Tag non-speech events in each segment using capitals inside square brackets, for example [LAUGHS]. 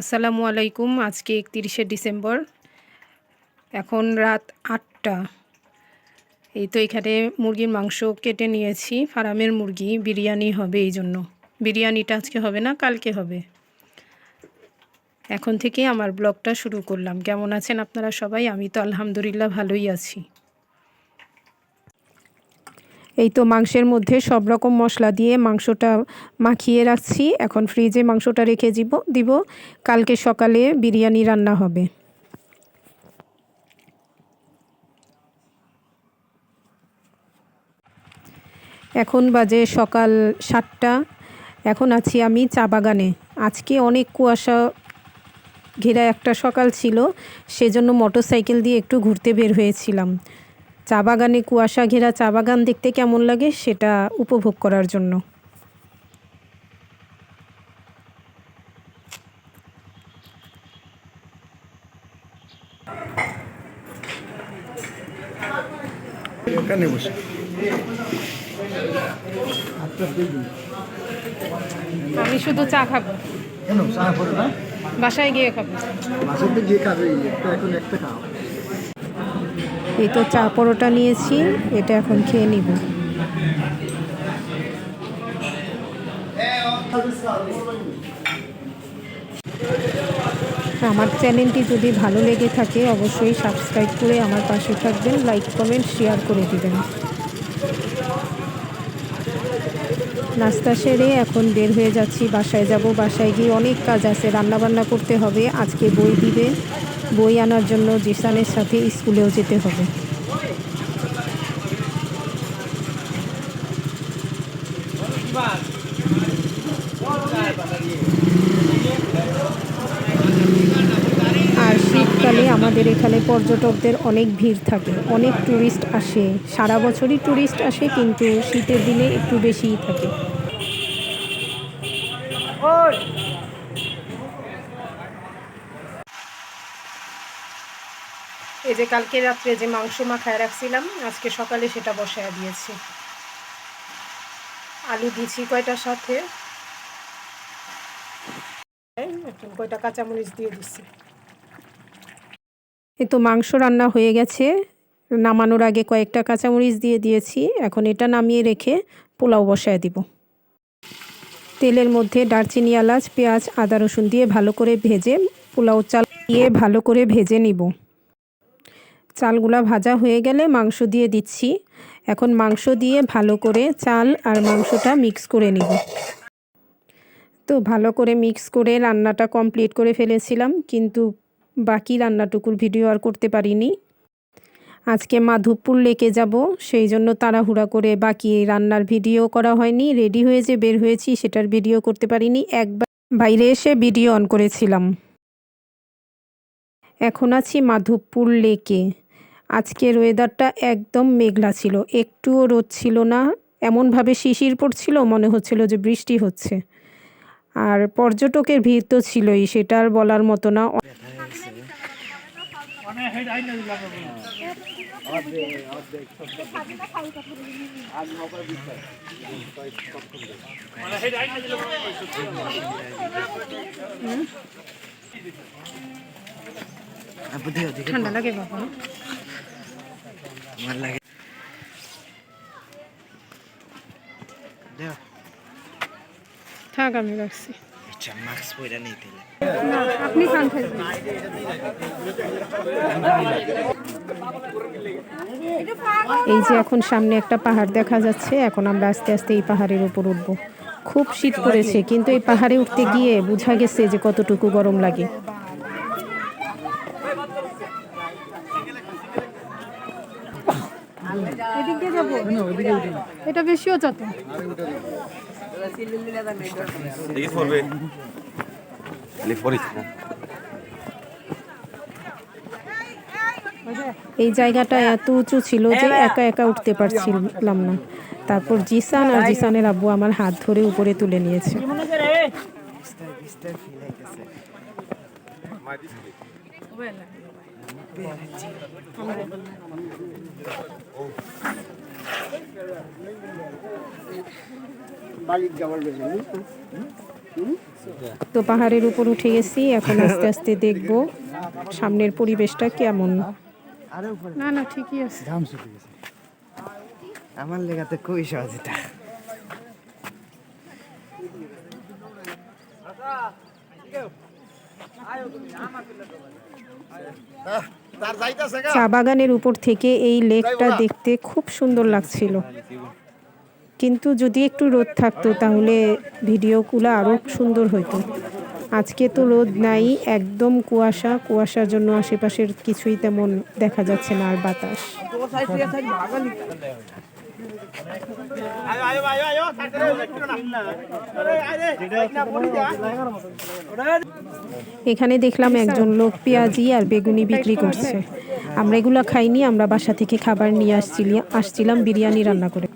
আসসালামু আলাইকুম, আজকে একতিরিশে ডিসেম্বর। এখন রাত আটটা। এই তো এখানে মুরগির মাংস কেটে নিয়েছি, ফার্মের মুরগি, বিরিয়ানি হবে এই জন্য। বিরিয়ানিটা আজকে হবে না, কালকে হবে। এখন থেকে আমার ব্লগটা শুরু করলাম। কেমন আছেন আপনারা সবাই? আমি তো আলহামদুলিল্লাহ ভালোই আছি। এই তো মাংসের মধ্যে সব রকম মশলা দিয়ে মাংসটা মাখিয়ে রাখছি। এখন ফ্রিজে মাংসটা রেখে দিব দিব। কালকে সকালে বিরিয়ানি রান্না হবে। এখন বাজে সকাল সাতটা। এখন আছি আমি চা বাগানে। আজকে অনেক কুয়াশা ঘেরা একটা সকাল ছিল, সেজন্য মোটর সাইকেল দিয়ে একটু ঘুরতে বের হয়েছিলাম। চা বাগানে কুয়াশা ঘেরা চা বাগান দেখতে কেমন লাগে সেটা উপভোগ করার জন্য? এখানে বসে। আমি শুধু চা খাব। কেন? চা করে না? বাসায় গিয়ে খাব। মাছের তো গিয়ে খাবে একটা এখন একটা খাও এই তো চা পরোটা নিয়েছি, এটা এখন খেয়ে নিব। আমার চ্যানেলটি যদি ভালো লেগে থাকে, অবশ্যই সাবস্ক্রাইব করে আমার পাশে থাকবেন, লাইক, কমেন্ট, শেয়ার করে দেবেন। নাস্তা সেরে এখন বের হয়ে যাচ্ছি, বাসায় যাব। বাসায় গিয়ে অনেক কাজ আছে রান্না বান্না করতে হবে, আজকে বই দিবে। বই আনার জন্য জিসানের সাথে স্কুলেও যেতে হবে। আর শীতকালে আমাদের এখানে পর্যটকদের অনেক ভিড় থাকে, অনেক ট্যুরিস্ট আসে, সারা বছরই ট্যুরিস্ট আসে, কিন্তু শীতের দিনে একটু বেশিই থাকে। এই যে কালকে রাত্রে যে মাংস মাখায় রাখছিলাম, আজকে সকালে সেটা বসায় দিয়েছি। আলু দিছি কয়টার সাথে? কয়টা কাঁচামরিচ দিয়ে দিচ্ছি। এই তো মাংস রান্না হয়ে গেছে। নামানোর আগে কয়েকটা কাঁচামরিচ দিয়ে দিয়েছি। এখন এটা নামিয়ে রেখে পোলাও বসায় দিব। তেলের মধ্যে দারচিনি, এলাচ, পেঁয়াজ, আদা, রসুন দিয়ে ভালো করে ভেজে পোলাও চাল দিয়ে ভালো করে ভেজে নিব। চালগুলা ভাজা হয়ে গেলে মাংস দিয়ে দিচ্ছি। এখন মাংস দিয়ে ভালো করে চাল আর মাংসটা মিক্স করে নিব। তো ভালো করে মিক্স করে রান্নাটা কমপ্লিট করে ফেলেছিলাম, কিন্তু বাকি রান্নাটুকুর ভিডিও আর করতে পারিনি। আজকে মাধবপুর লেকে যাব, সেই জন্য তাড়াহুড়া করে বাকি রান্নার ভিডিও করা হয়নি। রেডি হয়ে যে বের হয়েছি, সেটার ভিডিও করতে পারিনি। একবার বাইরে এসে ভিডিও অন করেছিলাম। এখন আছি মাধবপুর লেকে। আজকের ওয়েদারটা একদম মেঘলা ছিল। একটুও রোদ ছিল না। এমনভাবে শিশির পড়ছিল, মনে হচ্ছিল যে বৃষ্টি হচ্ছে। আর পর্যটকের ভিড় তো ছিলই, সেটা আর বলার মতো না। ঠান্ডা লাগে বাবা আমার লাগে। থাক আমি রাখছি। আচ্ছা মাস্ক পরে নেই তাহলে না আপনি খান খাইবেন এই যে এখন সামনে একটা পাহাড় দেখা যাচ্ছে এখন আমরা আস্তে আস্তে এই পাহাড়ের উপর উঠবো। খুব শীত পড়েছে কিন্তু এই পাহাড়ে উঠতে গিয়ে বোঝা গেছে যে কতটুকু গরম লাগে এদিক দিয়ে যাব এটা বেশিও দেখি পড়বে না। এই জায়গাটা এত উঁচু ছিল যে একা একা উঠতে পারছিলাম না। তারপর জিসান আর জিসানের আব্বু আমার হাত ধরে উপরে তুলে নিয়েছে ফিল হইতেছে মালিক যাবার বেশি তো পাহাড়ের উপর উঠে গেছি এখন আস্তে আস্তে দেখব সামনের পরিবেশটা কেমন। না না ঠিকই আছে। আমার লেগাতে খুবই সহজ এটা। চা বাগানের উপর থেকে এই লেকটা দেখতে খুব সুন্দর লাগছিল। কিন্তু যদি একটু রোদ থাকতো তাহলে ভিডিওগুলো আরও সুন্দর হতো আজকে তো রোদ নাই, একদম কুয়াশা। কুয়াশার জন্য আশেপাশের কিছুই তেমন দেখা যাচ্ছে না আর বাতাস। এখানে দেখলাম একজন লোক পেঁয়াজি আর বেগুনি বিক্রি করছে। আমরা এগুলো খাইনি, আমরা বাসা থেকে খাবার নিয়ে আসছিলাম আসছিলাম বিরিয়ানি রান্না করে।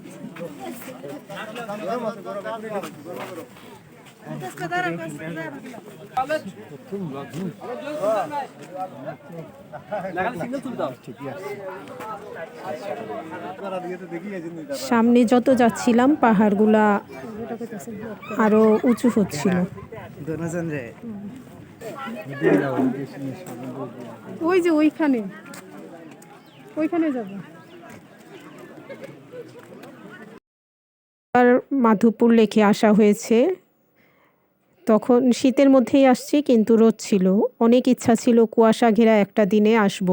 সামনে যত যাচ্ছিলাম পাহাড়গুলা আরও উঁচু হচ্ছিল। ওই যে ওইখানে। ওইখানে যাব। আর মাধবপুর লেকে আসা হয়েছে। তখন শীতের মধ্যেই আসছি, কিন্তু রোদ ছিল। অনেক ইচ্ছা ছিল কুয়াশা ঘেরা একটা দিনে আসব।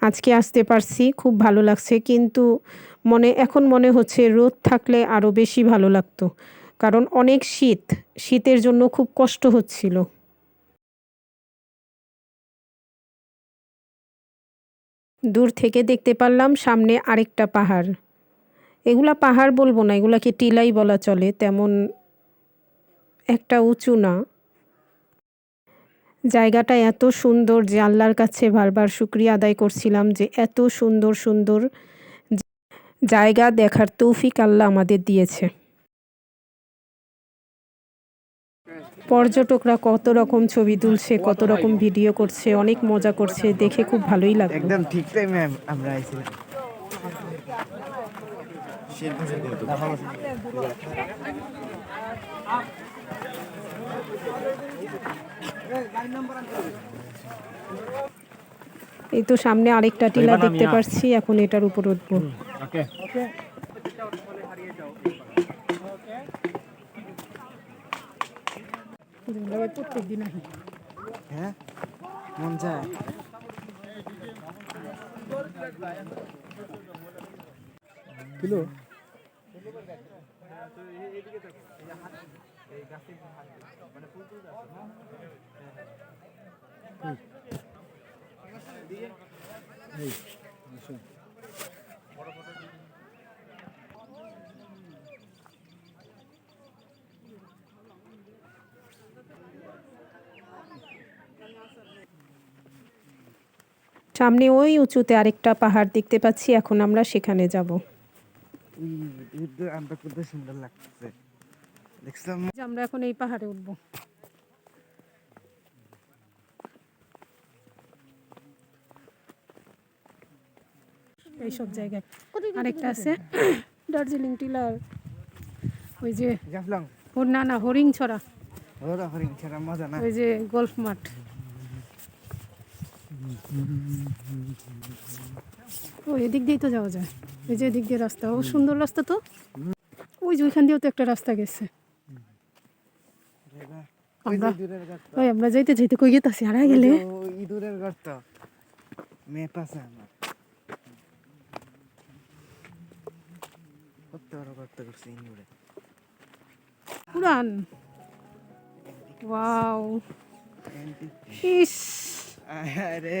আজকে আসতে পারছি, খুব ভালো লাগছে, কিন্তু মনে, এখন মনে হচ্ছে রোদ থাকলে আরও বেশি ভালো লাগতো। কারণ অনেক শীত, শীতের জন্য খুব কষ্ট হচ্ছিল। দূর থেকে দেখতে পারলাম সামনে আরেকটা পাহাড়। এগুলা পাহাড় বলব না, এগুলাকে টিলাই বলা চলে, তেমন একটা উঁচু না। জায়গাটা এত সুন্দর যে আল্লাহর কাছে বারবার শুক্রিয়া আদায় করছিলাম যে এত সুন্দর সুন্দর জায়গা দেখার তৌফিক আল্লাহ আমাদের দিয়েছে। পর্যটকরা কত রকম ছবি তুলছে, কত রকম ভিডিও করছে, অনেক মজা করছে, দেখে খুব ভালোই লাগে একদম ঠিক টাইমে আমরা আইছিলাম। এই তো সামনে আরেকটা টিলা দেখতে পাচ্ছি এখন এটার উপর উঠবো। হ্যাঁ মন সামনে ওই উঁচুতে আরেকটা পাহাড় দেখতে পাচ্ছি এখন আমরা সেখানে যাব। আমরা কত সুন্দর লাগতেছে দেখছিলাম আমরা এখন এই পাহাড়ে উঠবো। এই সব জায়গায় আরেকটা আছে। দার্জিলিং টিলার ওই যে না না হরিং ছড়া হরিণ ছাড়া মজা না? ওই যে গল্ফ মাঠ। ও এদিক দিয়েই তো যাওয়া যায়। ওই যে এদিক দিয়ে রাস্তা। ও সুন্দর রাস্তা তো। ওই যে ওইখান দিয়েও তো একটা রাস্তা গেছে। আমরা ওই আমরা যাইতে যাইতে কই গেতাছি? আর গেলে। ইঁদুরের গর্ত মেপ আছে আমার। কত বড় গর্ত করছে ইঁদুরে। পুরান। ওয়াও। ইস। আরে।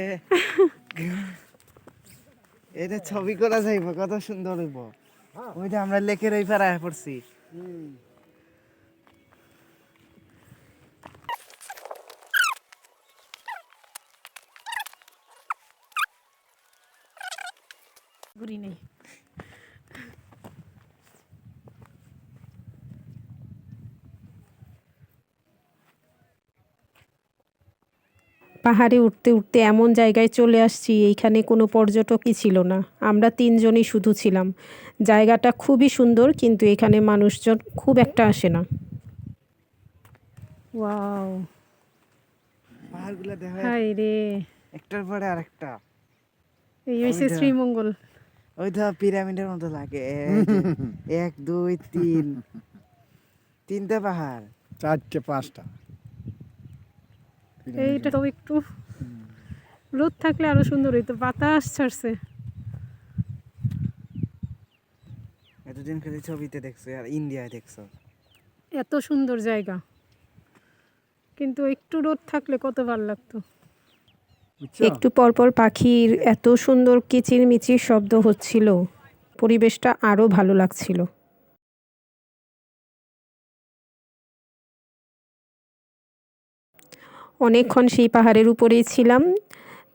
এটা ছবি করা যাইব কত সুন্দর হইব। ওইটা আমরা লেকের ওই পাড়ায় পড়ছি ঘুরি নেই পাহাড়ে উঠতে উঠতে এমন জায়গায় চলে আসছি এইখানে কোনো পর্যটকই ছিল না। আমরা তিনজনই শুধু ছিলাম। জায়গাটা খুবই সুন্দর কিন্তু এখানে মানুষজন খুব একটা আসে না। ওয়াও। পাহাড়গুলো দেখা হাই রে। একটার পরে আরেকটা। এই হয়েছে শ্রীমঙ্গল। ওই তো পিরামিডের মতো লাগে। এক, [LAUGHS] এক দুই তিন। তিনটা পাহাড়। চারটে পাঁচটা। এইটা তো একটু রোদ থাকলে আরও সুন্দর হইতো বাতাস ছাড়ছে। এতদিন খালি ছবিতে দেখছ আর ইন্ডিয়ায় দেখছ। এত সুন্দর জায়গা। কিন্তু একটু রোদ থাকলে কত ভালো লাগতো। একটু পরপর পাখির এত সুন্দর কিচিরমিচির শব্দ হচ্ছিল পরিবেশটা আরও ভালো লাগছিল। অনেকক্ষণ সেই পাহাড়ের উপরেই ছিলাম।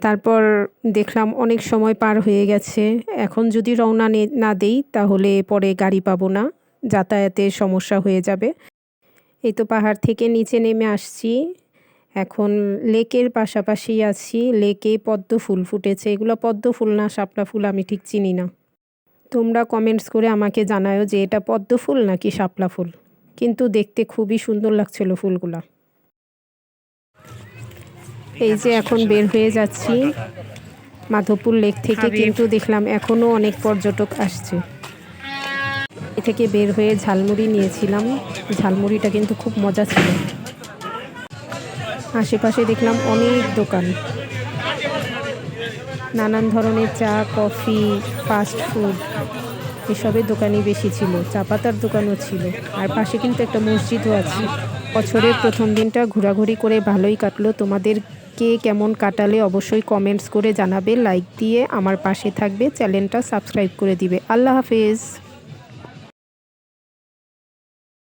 তারপর দেখলাম অনেক সময় পার হয়ে গেছে। এখন যদি রওনা নে- দেই, তাহলে পরে গাড়ি পাবো না। যাতায়াতের সমস্যা হয়ে যাবে। এই তো পাহাড় থেকে নিচে নেমে আসছি। এখন লেকের পাশাপাশি আছি। লেকে পদ্ম ফুল ফুটেছে। এগুলো পদ্ম ফুল না, শাপলা ফুল আমি ঠিক চিনি না। তোমরা কমেন্টস করে আমাকে জানায়ো যে এটা পদ্ম ফুল নাকি শাপলা ফুল। কিন্তু দেখতে খুবই সুন্দর লাগছিল ফুলগুলা। এই যে এখন বের হয়ে যাচ্ছি মাধবপুর লেক থেকে কিন্তু দেখলাম এখনও অনেক পর্যটক আসছে। এ থেকে বের হয়ে ঝালমুড়ি নিয়েছিলাম। ঝালমুড়িটা কিন্তু খুব মজা ছিল। আশেপাশে দেখলাম অনেক দোকান। নানান ধরনের চা কফি ফাস্ট ফুড এসবের দোকানই বেশি ছিল। চা পাতার দোকানও ছিল। আর পাশে কিন্তু একটা মসজিদও আছে। বছরের প্রথম দিনটা ঘোরাঘুরি করে ভালোই কাটলো তোমাদের কে কেমন কাটালে অবশ্যই কমেন্টস করে জানাবে লাইক দিয়ে আমার পাশে থাকবে চ্যানেলটা সাবস্ক্রাইব করে দিবে। আল্লাহ হাফেজ।